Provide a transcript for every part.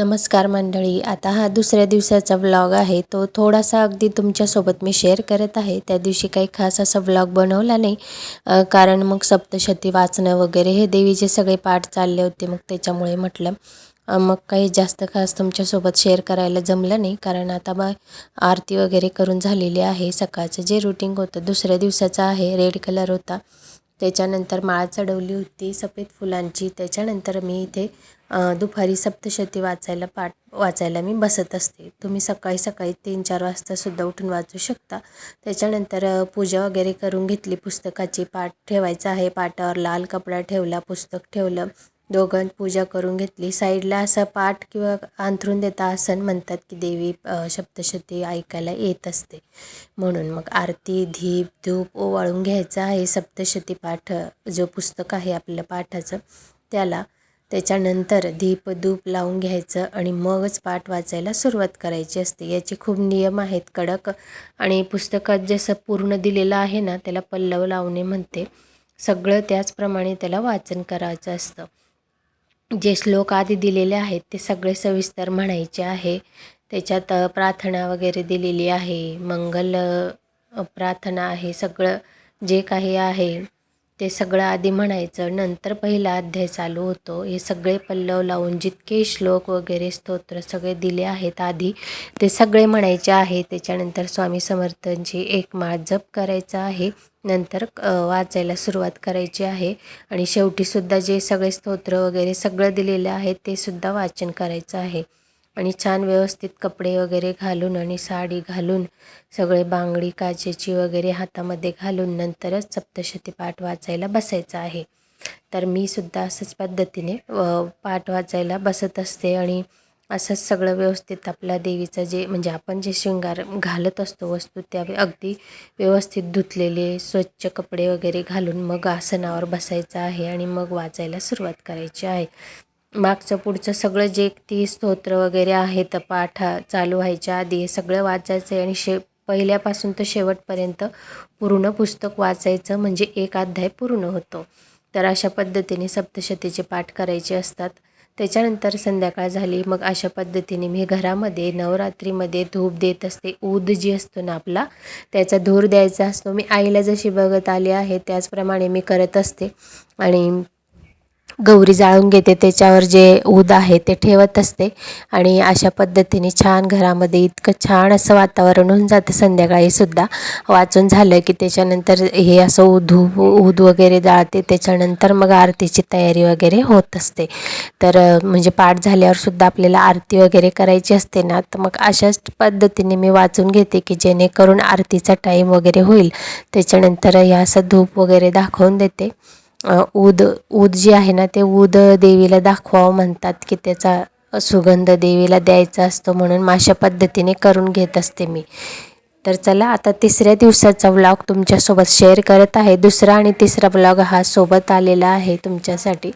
नमस्कार मंडळी आता हा दुसऱ्या दिवसाचा व्लॉग आहे. तो थोडासा अगदी तुमच्यासोबत मी शेअर करत आहे. त्या दिवशी काही खास असा व्लॉग बनवला नाही कारण मग सप्तशती वाचणं वगैरे हे देवीचे सगळे पाठ चालले होते मग त्याच्यामुळे म्हटलं मग काही जास्त खास तुमच्यासोबत शेअर करायला जमलं नाही कारण आता मग आरती वगैरे करून झालेली आहे. सकाळचं जे रुटीन होतं दुसऱ्या दिवसाचं आहे रेड कलर होता. त्याच्यानंतर माळ चढवली होती सफेद फुलांची. त्याच्यानंतर मी इथे दुपारी सप्तशती वाचायला पाठ वाचायला मी बसत असते. तुम्ही सकाळी सकाळी तीन चार वाजतासुद्धा उठून वाचू शकता. त्याच्यानंतर पूजा वगैरे करून घेतली. पुस्तकाची पाठ ठेवायचं आहे. पाटावर लाल कपडा ठेवला पुस्तक ठेवलं. दोघं पूजा करून घेतली. साईडला असं पाठ किंवा अंथरून देता आसन म्हणतात की देवी सप्तशती ऐकायला येत असते. म्हणून मग आरती धीप धूप ओवाळून घ्यायचं आहे. सप्तशती पाठ जो पुस्तक आहे आपलं पाठाचं त्याला त्याच्यानंतर धीप धूप लावून घ्यायचं आणि मगच पाठ वाचायला सुरुवात करायची असते. याचे खूप नियम आहेत कडक. आणि पुस्तकात जसं पूर्ण दिलेलं आहे ना त्याला पल्लव लावणे म्हणते. सगळं त्याचप्रमाणे त्याला वाचन करायचं असतं. जे श्लोक आधी दिलेले आहेत ते सगळे सविस्तर म्हणायचे आहे. त्याच्यात प्रार्थना वगैरे दिलेली आहे मंगल प्रार्थना आहे सगळं जे काही आहे ते सगळं आधी म्हणायचं नंतर पहिला अध्याय चालू होतो. हे सगळे पल्लव लावून जितके श्लोक वगैरे स्तोत्र सगळे दिले आहेत आधी ते सगळे म्हणायचे आहे. त्याच्यानंतर स्वामी समर्थांची एक माळ जप करायचा आहे. नंतर वाचायला सुरुवात करायची आहे. आणि शेवटीसुद्धा जे सगळे स्तोत्र वगैरे सगळं दिलेलं आहे ते सुद्धा वाचन करायचं आहे. आणि छान व्यवस्थित कपडे वगैरे घालून आणि साडी घालून सगळे बांगडी काचेची वगैरे हातामध्ये घालून नंतरच सप्तशती पाठ वाचायला बसायचं आहे. तर मी सुद्धा असंच पद्धतीने पाठ वाचायला बसत असते आणि असंच सगळं व्यवस्थित आपल्या देवीचं जे म्हणजे आपण जे शृंगार घालत असतो वस्तू त्या अगदी व्यवस्थित धुतलेले स्वच्छ कपडे वगैरे घालून मग आसनावर बसायचं आहे आणि मग वाचायला सुरुवात करायची आहे. मागचं पुढचं सगळं जे ती स्तोत्र वगैरे आहेत पाठ चालू व्हायच्या आधी हे सगळं वाचायचं आहे आणि शे पहिल्यापासून तर शेवटपर्यंत पूर्ण पुस्तक वाचायचं म्हणजे एक अध्याय पूर्ण होतो. तर अशा पद्धतीने सप्तशतीचे पाठ करायचे असतात. त्याच्यानंतर संध्याकाळ झाली मग अशा पद्धतीने मी घरामध्ये नवरात्रीमध्ये धूप देत असते ऊद जी असतो ना आपला त्याचा धूर द्यायचा असतो. मी आईला जशी बघत आली आहे त्याचप्रमाणे मी करत असते. आणि गौरी जाळून घेते त्याच्यावर जे ऊद आहे ते ठेवत असते. आणि अशा पद्धतीने छान घरामध्ये इतकं छान असं वातावरण होऊन जातं संध्याकाळीसुद्धा वाचून झालं की त्याच्यानंतर हे असं उधू ऊद वगैरे जाळते त्याच्यानंतर मग आरतीची तयारी वगैरे होत असते. तर म्हणजे पाठ झाल्यावर सुद्धा आपल्याला आरती वगैरे करायची असते ना तर मग अशाच पद्धतीने मी वाचून घेते की जेणेकरून आरतीचा टाईम वगैरे होईल. त्याच्यानंतर हे असं धूप वगैरे दाखवून देते. ऊद ऊद जे आहे ना ते ऊद देवीला दाखवावं म्हणतात की त्याचा सुगंध देवीला द्यायचा असतो म्हणून मग अशा पद्धतीने करून घेत असते मी. तर चला आता तिसऱ्या दिवसाचा व्लॉग तुमच्यासोबत शेअर करत आहे. दुसरा आणि तिसरा व्लॉग हा सोबत आलेला आहे तुमच्यासाठी.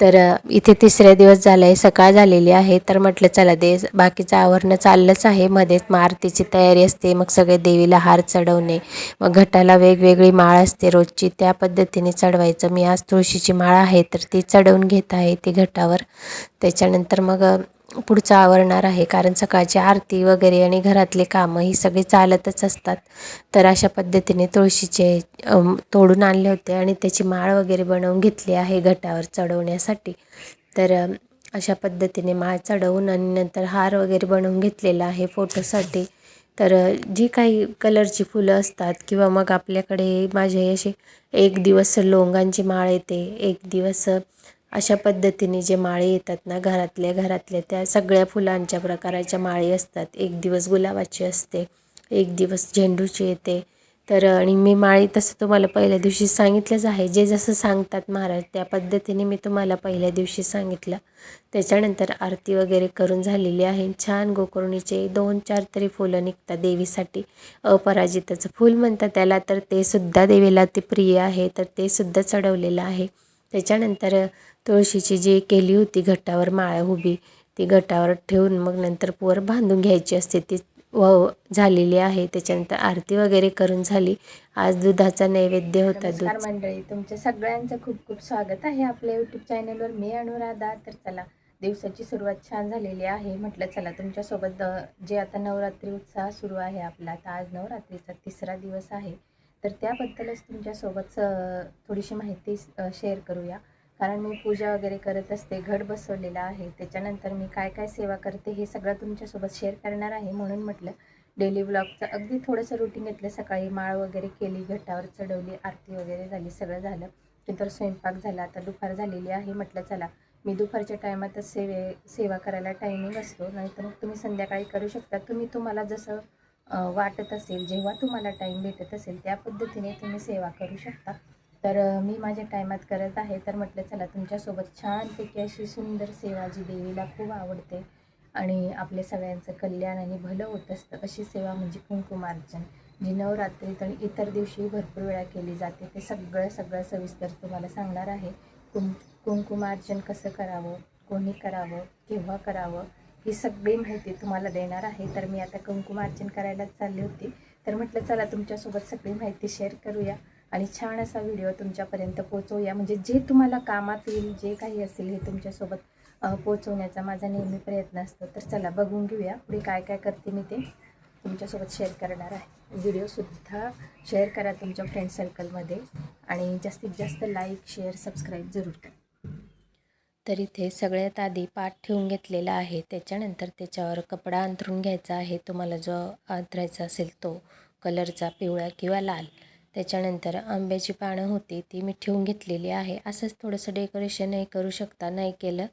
तर इथे तिसऱ्या दिवस झाला आहे सकाळ झालेली आहे. तर म्हटलं चला दे बाकीचं आवरणं चाललंच आहे. मध्येच मग आरतीची तयारी असते मग सगळे देवीला हार चढवणे मग घटाला वेगवेगळी माळ असते रोजची. त्या पद्धतीने चढवायचं. मी आज तुळशीची माळ आहे तर ती चढवून घेत आहे ती घटावर. त्याच्यानंतर मग पुढचं आवरणार आहे. कारण सकाळची आरती वगैरे आणि घरातले कामं ही सगळी चालतच असतात. तर अशा पद्धतीने तुळशीचे तोडून आणले होते आणि त्याची माळ वगैरे बनवून घेतली आहे घटावर चढवण्यासाठी. तर अशा पद्धतीने माळ चढवून आणि नंतर हार वगैरे बनवून घेतलेला आहे फोटोसाठी. तर जी काही कलरची फुलं असतात किंवा मग आपल्याकडे माझे असे एक दिवस लोंगांची माळ येते एक दिवस अशा पद्धतीने जे माळे येतात ना घरातल्या घरातल्या त्या सगळ्या फुलांच्या प्रकाराच्या माळी असतात. एक दिवस गुलाबाची असते एक दिवस झेंडूची येते. तर आणि मी माळी तसं तुम्हाला पहिल्या दिवशी सांगितलंच आहे. जे जसं सांगतात महाराज त्या पद्धतीने मी तुम्हाला पहिल्या दिवशी सांगितलं. त्याच्यानंतर आरती वगैरे करून झालेली आहे. छान गोकर्णीचे दोन चार तरी फुलं निघतात देवीसाठी. अपराजिताचं फूल म्हणतात त्याला. तर ते सुद्धा देवीला ते प्रिय आहे. तर ते सुद्धा चढवलेलं आहे. त्याच्यानंतर तुळशीची जी केली होती घटावर माळ उभी ती घटावर ठेवून मग नंतर वर बांधून घ्यायची असते. ती व झालेली आहे. त्याच्यानंतर आरती वगैरे करून झाली. आज दुधाचा नैवेद्य होता दूध. मंडळी तुमच्या सगळ्यांचं खूप खूप स्वागत आहे. आपल्या यूट्यूब चॅनलवर मी अनुराधा. तर चला दिवसाची सुरुवात छान झालेली आहे. म्हटलं चला तुमच्यासोबत जे आता नवरात्री उत्साह सुरू आहे आपला तर आज नवरात्रीचा तिसरा दिवस आहे. तर त्याबद्दलच तुमच्यासोबत थोडीशी माहिती शेअर करूया. कारण मी पूजा वगैरे करत असते घट बसवलेला आहे. त्याच्यानंतर मी काय काय सेवा करते हे सगळं तुमच्यासोबत शेअर करणार आहे म्हणून म्हटलं. डेली ब्लॉगचं अगदी थोडंसं रुटीन घेतलं. सकाळी माळ वगैरे केली घटावर चढवली आरती वगैरे झाली सगळं झालं. नंतर स्वयंपाक झाला आता दुपार झालेली आहे. म्हटलं चला मी दुपारच्या टायमातच सेवे सेवा करायला टायमिंग असतो. नाहीतर मग तुम्ही संध्याकाळी करू शकता. तुम्ही तुम्हाला जसं वाटत असेल जेव्हा तुम्हाला टाईम भेटत असेल त्या पद्धतीने तुम्ही सेवा करू शकता. तर मी माझ्या टायमात करत आहे. तर म्हटलं चला तुमच्यासोबत छानपैकी अशी सुंदर सेवा जी देवीला खूप आवडते आणि आपल्या सगळ्यांचं कल्याण आणि भलं होत असतं अशी सेवा म्हणजे कुंकुमार्चन जी नवरात्रीत आणि इतर दिवशी भरपूर वेळा केली जाते. ते सगळं सगळं सविस्तर तुम्हाला सांगणार आहे. कुं कुंकुमार्चन कसं करावं कोणी करावं केव्हा करावं ही सगळी माहिती तुम्हाला देणार आहे. तर मी आता कुंकुमार्चन करायलाच चालली होती. तर म्हटलं चला तुमच्यासोबत सगळी माहिती शेअर करूया आणि छान असा व्हिडिओ तुमच्यापर्यंत पोचवूया म्हणजे जे तुम्हाला कामात येईल जे काही असेल हे तुमच्यासोबत पोचवण्याचा माझा नेहमी प्रयत्न असतो. तर चला बघून घेऊया पुढे काय काय करते मी ते तुमच्यासोबत शेअर करणार आहे. व्हिडिओसुद्धा शेअर करा तुमच्या फ्रेंड सर्कलमध्ये आणि जास्तीत जास्त लाईक शेअर सबस्क्राईब जरूर करा. तर इथे सगळ्यात आधी पाठ ठेवून घेतलेला आहे. त्याच्यानंतर त्याच्यावर कपडा अंथरून घ्यायचा आहे. तुम्हाला जो अंथरायचा असेल तो कलरचा पिवळा किंवा लाल. त्याच्यानंतर आंब्याची पानं होती ती मी ठेवून घेतलेली आहे. असंच थोडंसं डेकोरेशनही करू शकता नाही केलं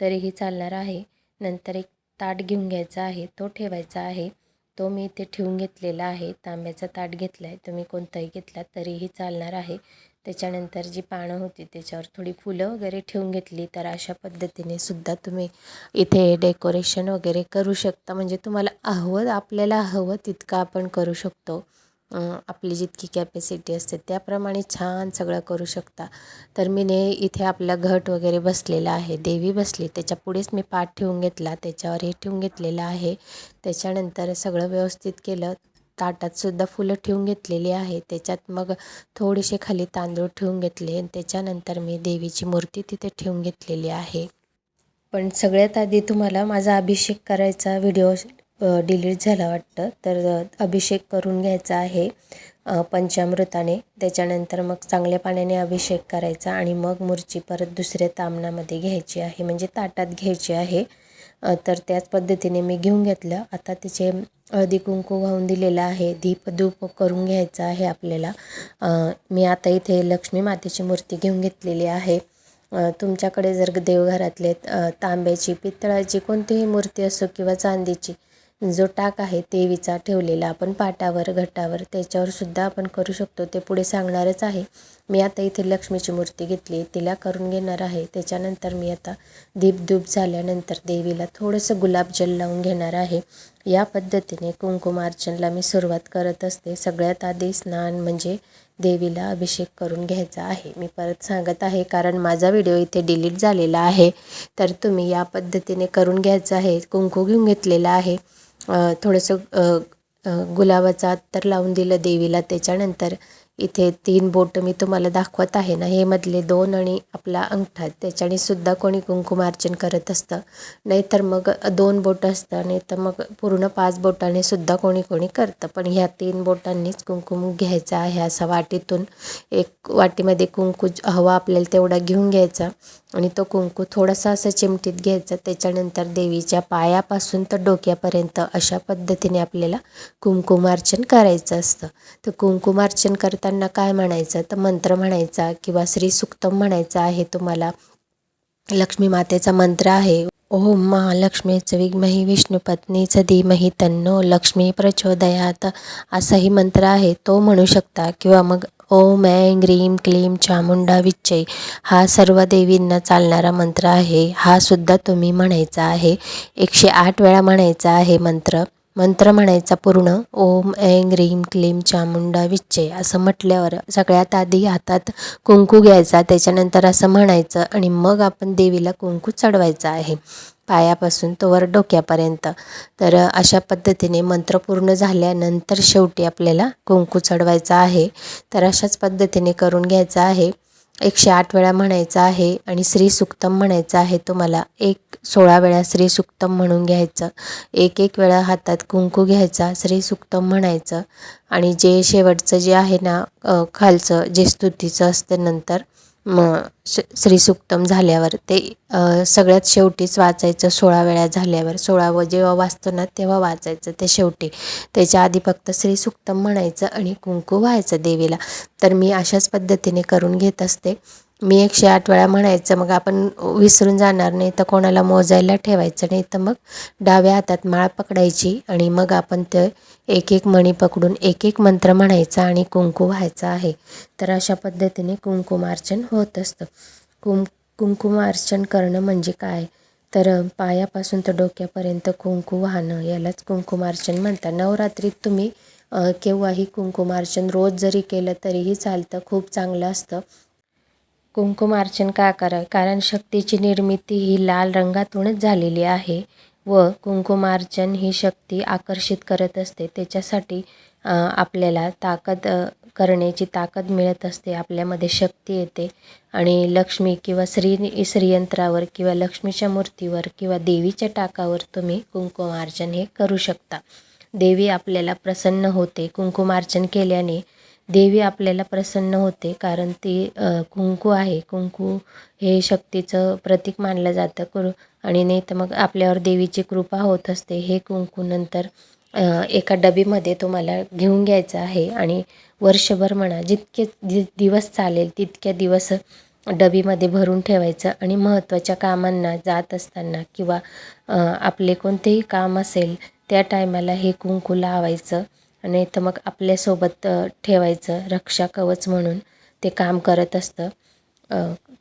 तरीही चालणार आहे. नंतर एक ताट घेऊन घ्यायचा आहे. तो ठेवायचा आहे. तो मी इथे ठेवून घेतलेला आहे. तांब्याचा ताट घेतला आहे तुम्ही कोणताही घेतला तरीही चालणार आहे. त्याच्यानंतर जी पानं होती त्याच्यावर थोडी फुलं वगैरे ठेवून घेतली. तर अशा पद्धतीने सुद्धा तुम्ही इथे डेकोरेशन वगैरे करू शकता. म्हणजे तुम्हाला हवं आपल्याला हवं तितकं आपण करू शकतो. आपली जितकी कॅपॅसिटी असते त्याप्रमाणे छान सगळं करू शकता. तर मी ने इथे आपला घट वगैरे बसलेला आहे. देवी बसली. त्याच्या पुढेच मी पाठ ठेवून घेतला. त्याच्यावर हे ठेवून घेतलेलं आहे. त्याच्यानंतर सगळं व्यवस्थित केलं. ताटात सुद्धा फुलं ठेवून घेतलेली आहे. त्याच्यात मग थोडेसे खाली तांदूळ ठेवून घेतले आणि त्याच्यानंतर मी देवीची मूर्ती तिथे ठेवून घेतलेली आहे. पण सगळ्यात आधी तुम्हाला माझा अभिषेक करायचा व्हिडिओ डिलीट झाला वाटतं तर अभिषेक करून घ्यायचा आहे पंचामृताने. त्याच्यानंतर मग चांगल्या पाण्याने अभिषेक करायचा आणि मग मूर्ची परत दुसऱ्या तामणामध्ये घ्यायची आहे म्हणजे ताटात घ्यायची आहे. तर त्याच पद्धतीने मी घेऊन घेतलं. आता तिचे हळदी कुंकू वाहून दिलेलं आहे. दीप धूप करून घ्यायचा आहे आपल्याला. मी आता इथे लक्ष्मी मातेची मूर्ती घेऊन घेतलेली आहे. तुमच्याकडे जर देवघरातले तांब्याची पितळाची कोणतीही मूर्ती असो किंवा चांदीची जो टाक आहे देवीचा ठेवलेला आपण पाटावर घटावर त्याच्यावर सुद्धा आपण करू शकतो. ते पुढे सांगणारच आहे. मी आता इथे लक्ष्मीची मूर्ती घेतली. तिला करून घेणार आहे. त्याच्यानंतर मी आता दीपधूप झाल्यानंतर देवीला थोडंसं गुलाबजल लावून घेणार आहे. या पद्धतीने कुंकुमार्चनला मी सुरुवात करत असते. सगळ्यात आधी स्नान म्हणजे देवीला अभिषेक करून घ्यायचा आहे. मी परत सांगत आहे कारण माझा व्हिडिओ इथे डिलीट झालेला आहे. तर तुम्ही या पद्धतीने करून घ्यायचं आहे. कुंकू घेऊन घेतलेला आहे. थोडंसं गुलाबाचा अत्तर लावून दिलं देवीला. त्याच्यानंतर इथे तीन बोटं मी तुम्हाला दाखवत आहे ना हे मधले दोन आणि आपला अंगठा. त्याच्याने सुद्धा कोणी कुंकुमार्चन करत असतं. नाहीतर मग दोन बोटं असतं नाही तर मग पूर्ण पाच बोटाने सुद्धा कोणी कोणी करतं. पण ह्या तीन बोटांनीच कुंकुम घ्यायचा आहे असा वाटीतून. एक वाटीमध्ये कुंकू हवा आपल्याला तेवढा घेऊन घ्यायचा. आणि तो कुंकू थोडासा असं चिमटीत घ्यायचा. त्याच्यानंतर देवीच्या पायापासून तर डोक्यापर्यंत अशा पद्धतीने आपल्याला कुंकुमार्चन करायचं असतं. तर कुंकुमार्चन करताना काय म्हणायचं? तर मंत्र म्हणायचा किंवा श्री सुक्तम म्हणायचा आहे तुम्हाला. लक्ष्मी मातेचा मंत्र आहे. ओम महालक्ष्मीच विद्मही विष्णुपत्नीच धीमही तन्नो लक्ष्मी प्रचोदयात. असाही मंत्र आहे. तो म्हणू शकता किंवा मग ओम ऐं ग्रीम क्लीम चामुंडा विच्चय हा सर्व देवींना चालणारा मंत्र आहे. हा सुद्धा तुम्ही म्हणायचा आहे. एकशे आठ वेळा म्हणायचा आहे मंत्र. मंत्र म्हणायचा पूर्ण. ओम ऐं ग्रीम क्लीम चामुंडा विच्चे. असं म्हटल्यावर सगळ्यात आधी हातात कुंकू घ्यायचा त्याच्यानंतर असं म्हणायचं आणि मग आपण देवीला कुंकू चढवायचा आहे. पायापासून तोवर डोक्यापर्यंत. तर अशा पद्धतीने मंत्र पूर्ण झाल्यानंतर शेवटी आपल्याला कुंकू चढवायचा आहे. तर अशाच पद्धतीने करून घ्यायचं आहे. एकशे आठ वेळा म्हणायचं आहे आणि श्री सुक्तम म्हणायचं आहे. तुम्हाला एक सोळा वेळा श्री सुक्तम म्हणून घ्यायचं. एक एक वेळा हातात कुंकू घ्यायचा श्री सुक्तम म्हणायचं. आणि जे शेवटचं जे आहे ना खालचं जे स्तुतीचं असतं नंतर मग श श्री सुक्तम झाल्यावर ते सगळ्यात शेवटीच वाचायचं सोळा वेळा झाल्यावर सोळावं जेव्हा वाचतो ना तेव्हा वाचायचं ते शेवटी. त्याच्या आधी फक्त श्री सुक्तम म्हणायचं आणि कुंकू व्हायचं देवीला. तर मी अशाच पद्धतीने करून घेत असते. मी एकशे आठ वेळा म्हणायचं मग आपण विसरून जाणार नाही तर कोणाला मोजायला ठेवायचं नाही तर मग डाव्या हातात माळ पकडायची आणि मग आपण ते एक एक मणी पकडून एक एक मंत्र म्हणायचा आणि कुंकू व्हायचा आहे. तर अशा पद्धतीने कुंकुमार्चन होत असतं. कुं कुंकुमार्चन करणं म्हणजे काय? तर पायापासून तर डोक्यापर्यंत कुंकू वाहणं यालाच कुंकुमार्चन म्हणतात. नवरात्रीत तुम्ही केव्हाही कुंकुमार्चन रोज जरी केलं तरीही चालतं खूप चांगलं असतं. कुंकुमार्चन का करावे? कारण शक्तीची निर्मिती ही लाल रंगातूनच झालेली आहे व कुंकुमार्चन ही शक्ती आकर्षित करत असते. त्याच्यासाठी आपल्याला ताकद करण्याची ताकद मिळत असते. आपल्यामध्ये शक्ती येते आणि लक्ष्मी किंवा श्री श्रीयंत्रावर किंवा लक्ष्मीच्या मूर्तीवर किंवा देवीच्या टाकावर तुम्ही कुंकुमार्चन हे करू शकता. देवी आपल्याला प्रसन्न होते. कुंकुमार्चन केल्याने देवी आपल्याला प्रसन्न होते कारण ती कुंकू आहे. कुंकू हे शक्तीचं प्रतीक मानलं जातं. कुर आणि नाही तर मग आपल्यावर देवीची कृपा होत असते. हे कुंकू नंतर एका डबीमध्ये तुम्हाला घेऊन घ्यायचं आहे. आणि वर्षभर म्हणा जितके दि दिवस चालेल तितक्या दिवस डबीमध्ये भरून ठेवायचं. आणि महत्त्वाच्या कामांना जात असताना किंवा आपले कोणतेही काम असेल त्या टायमाला हे कुंकू लावायचं. आणि इथं मग आपल्यासोबत ठेवायचं रक्षा कवच म्हणून ते काम करत असतं.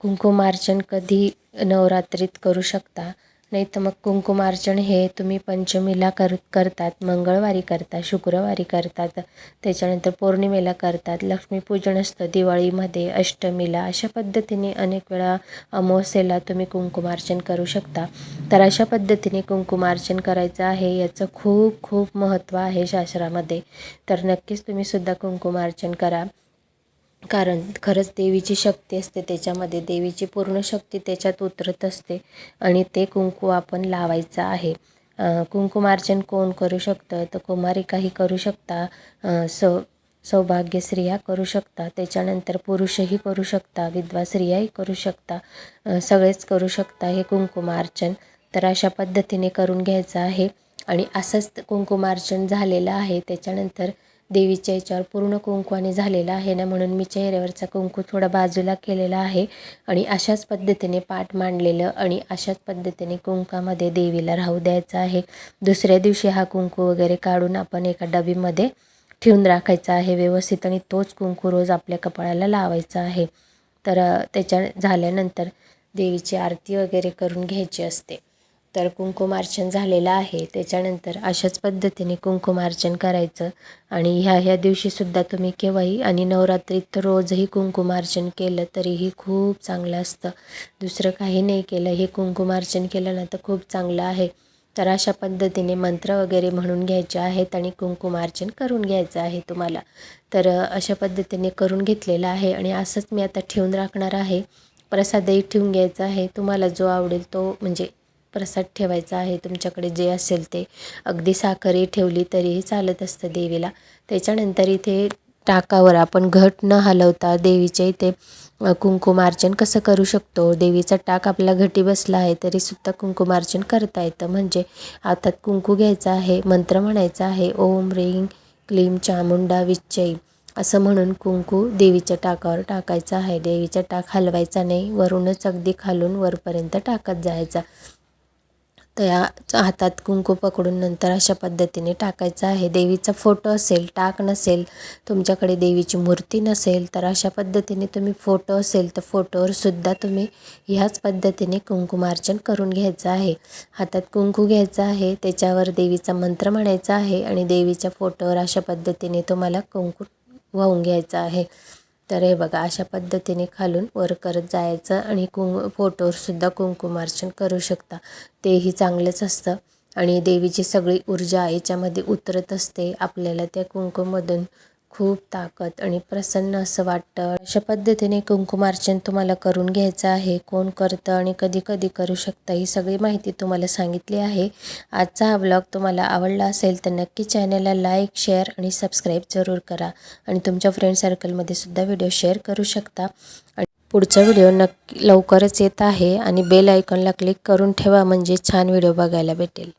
कुंकुमार्चन कधी नवरात्रीत करू शकता? नाही तर मग कुंकुमार्चन हे तुम्ही पंचमीला कर करतात मंगळवारी करतात शुक्रवारी करतात त्याच्यानंतर पौर्णिमेला करतात लक्ष्मीपूजन असतं दिवाळीमध्ये अष्टमीला अशा पद्धतीने अनेक वेळा अमावस्येला तुम्ही कुंकुमार्चन करू शकता. तर अशा पद्धतीने कुंकुमार्चन करायचं आहे याचं खूप खूप महत्त्व आहे शास्त्रामध्ये. तर नक्कीच तुम्ही सुद्धा कुंकुमार्चन करा. कारण खरंच देवीची शक्ती असते त्याच्यामध्ये देवीची पूर्ण शक्ती त्याच्यात उतरत असते आणि ते कुंकू आपण लावायचं आहे. कुंकुमार्चन कोण करू शकतं? तर कुमारिकाही करू शकता सौ सौभाग्य स्त्रिया करू शकता त्याच्यानंतर पुरुषही करू शकता विधवा स्त्रियाही करू शकता सगळेच करू शकता हे कुंकुमार्चन तर अशा पद्धतीने करून घ्यायचं आहे आणि असंच कुंकुमार्चन झालेलं आहे. त्याच्यानंतर देवीच्या याच्यावर पूर्ण कुंकवाने झालेला आहे ना म्हणून मी चेहऱ्यावरचा कुंकू थोडा बाजूला केलेला आहे. आणि अशाच पद्धतीने पाठ मांडलेलं आणि अशाच पद्धतीने कुंकामध्ये देवीला राहू द्यायचं आहे. दुसऱ्या दिवशी हा कुंकू वगैरे काढून आपण एका डबीमध्ये ठेवून राखायचा आहे व्यवस्थित आणि तोच कुंकू रोज आपल्या कपाळाला लावायचा आहे. तर त्याच्या झाल्यानंतर देवीची आरती वगैरे करून घ्यायची असते. तर कुंकुमार्चन झालेलं आहे. त्याच्यानंतर अशाच पद्धतीने कुंकुमार्चन करायचं आणि ह्या ह्या दिवशीसुद्धा तुम्ही केव्हाही आणि नवरात्रीत तर रोजही कुंकुमार्चन केलं तरीही खूप चांगलं असतं. दुसरं काही नाही केलं. हे कुंकुमार्चन केलं ना तर खूप चांगलं आहे. तर अशा पद्धतीने मंत्र वगैरे म्हणून घ्यायचे आहेत आणि कुंकुमार्चन करून घ्यायचं आहे तुम्हाला. तर अशा पद्धतीने करून घेतलेलं आहे आणि असंच मी आता ठेवून राखणार आहे. प्रसादही ठेवून घ्यायचा आहे. तुम्हाला जो आवडेल तो म्हणजे प्रसाद ठेवायचा आहे तुमच्याकडे जे असेल ते. अगदी साखरही ठेवली तरीही चालत असतं देवीला. त्याच्यानंतर इथे टाकावर आपण घट न हलवता देवीच्या इथे कुंकुमार्चन कसं करू शकतो? देवीचा टाक आपला घटी बसला आहे तरीसुद्धा कुंकुमार्चन करता येतं. म्हणजे हातात कुंकू घ्यायचा आहे मंत्र म्हणायचा आहे ओम रिंग क्लीम चामुंडा विच्चई असं म्हणून कुंकू देवीच्या टाकावर टाकायचं आहे. देवीचा टाक हलवायचा नाही वरूनच अगदी खालून वरपर्यंत टाकत जायचा. त्या हातात कुंकू पकडून नंतर अशा पद्धतीने टाकायचं आहे. देवीचा फोटो असेल टाक नसेल तुमच्याकडे देवीची मूर्ती नसेल तर अशा पद्धतीने तुम्ही फोटो असेल तर फोटोवर सुद्धा तुम्ही ह्याच पद्धतीने कुंकुमार्चन करून घ्यायचं आहे. हातात कुंकू घ्यायचं आहे त्याच्यावर देवीचा मंत्र म्हणायचा आहे आणि देवीच्या फोटोवर अशा पद्धतीने तुम्हाला कुंकू वाहून घ्यायचं आहे. तर हे बघा अशा पद्धतीने खालून वर करत जायचं आणि कुं फोटोवरसुद्धा कुंकुमार्चन करू शकता. तेही चांगलंच असतं. आणि देवीची सगळी ऊर्जा याच्यामध्ये उतरत असते. आपल्याला त्या कुंकुमधून खूप ताकद आणि प्रसन्न असं वाटतं. अशा पद्धतीने कुंकुमार्चन तुम्हाला करून घ्यायचं आहे कोण करतं आणि कधी कधी करू शकतं ही सगळी माहिती तुम्हाला सांगितली आहे. आजचा हा ब्लॉग तुम्हाला आवडला असेल तर नक्की चॅनलला लाईक शेअर आणि सबस्क्राईब जरूर करा आणि तुमच्या फ्रेंड सर्कलमध्ये सुद्धा व्हिडिओ शेअर करू शकता. आणि पुढचा व्हिडिओ नक्की लवकरच येत आहे आणि बेल आयकॉनला क्लिक करून ठेवा म्हणजे छान व्हिडिओ बघायला भेटेल.